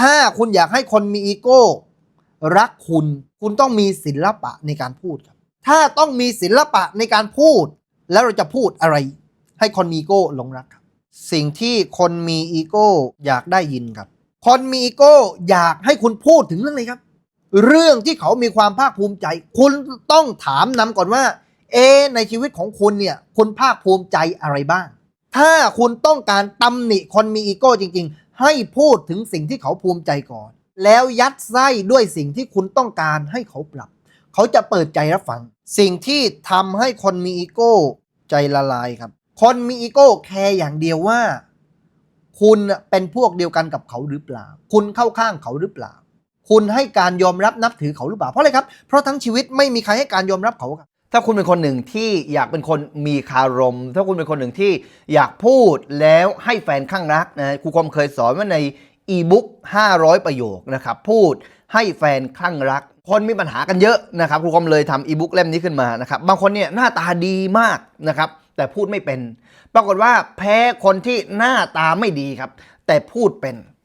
ถ้าคุณอยากให้คนมีอีโก้ รักคุณ คุณต้องมีศิลปะในการพูดครับ ถ้าต้องมีศิลปะในการพูด แล้วเราจะพูดอะไร ให้คนมีอีโก้หลงรักครับ สิ่งที่คนมีอีโก้อยากได้ยินครับ คนมีอีโก้อยากให้คุณพูดถึงเรื่องอะไรครับ เรื่องที่เขามีความภาคภูมิใจ คุณต้องถามนำก่อนว่า เอ ในชีวิตของคุณเนี่ย คุณภาคภูมิใจอะไรบ้าง ถ้าคุณต้องการตำหนิคนมีอีโก้จริง ๆ ให้พูดถึงสิ่งที่เขาภูมิใจก่อน แล้วยัดไส้ด้วยสิ่งที่คุณต้องการให้เขาปรับ เขาจะเปิดใจรับฟัง สิ่งที่ทำให้คนมีอีโก้ใจละลายครับ คนมีอีโก้แคร์อย่างเดียวว่า คุณเป็นพวกเดียวกันกับเขาหรือเปล่า คุณเข้าข้างเขาหรือเปล่า คุณให้การยอมรับนับถือเขาหรือเปล่าเพราะอะไรครับเพราะทั้งชีวิตไม่มีใครให้การยอมรับเขาครับ ถ้าคุณเป็นคนหนึ่งที่อยากเป็นคนมีคารม ถ้าคุณเป็นคนหนึ่งที่อยากพูดแล้วให้แฟนข้างรักนะครูคมเคยสอนว่าในอีบุ๊ก500 ประโยคนะครับพูดให้แฟนข้างรัก คนมีปัญหากันเยอะนะครับครูคมเลยทำอีบุ๊กเล่มนี้ขึ้นมานะครับบางคนเนี่ยหน้าตาดีมากนะครับแต่พูดไม่เป็น ปรากฏว่าแพ้คนที่หน้าตาไม่ดีครับ แต่พูดเป็น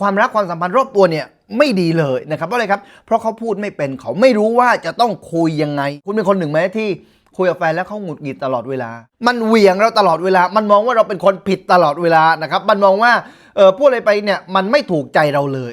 ความรักความสัมพันธ์รอบตัวเนี่ยไม่ดีเลยนะครับเพราะอะไรครับ เพราะเขาพูดไม่เป็นเขาไม่รู้ว่าจะต้องคุยยังไง คุณเป็นคนหนึ่งไหมที่คุยกับแฟนแล้วเขาหงุดหงิดตลอดเวลา มันเหวี่ยงเราตลอดเวลา มันมองว่าเราเป็นคนผิดตลอดเวลานะครับ มันมองว่าเออพูดอะไรไปเนี่ยมันไม่ถูกใจเราเลย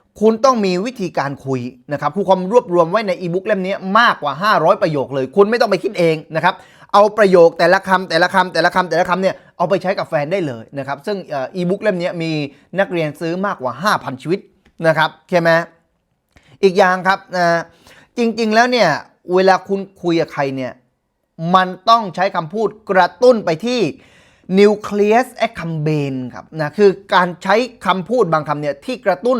คุณต้องมีวิธีการคุยนะครับครูคอมรวบรวมไว้ในอีบุ๊กเล่มนี้มากกว่า 500 ประโยคเลย คุณไม่ต้องไปคิดเองนะครับ เอาประโยคแต่ละคำแต่ละคำแต่ละคำแต่ละคำเนี่ยเอาไปใช้กับแฟนได้เลยนะครับ ซึ่งอีบุ๊กเล่มนี้มีนักเรียนซื้อมากกว่า 5,000 ชีวิตนะครับใช่ไหมอีกอย่างครับนะจริงๆแล้วเนี่ยเวลาคุณคุยกับใครเนี่ยมันต้องใช้คำพูดกระตุ้นไปที่ nucleus accumbens ครับนะคือการใช้คำพูดบางคำเนี่ยที่กระตุ้น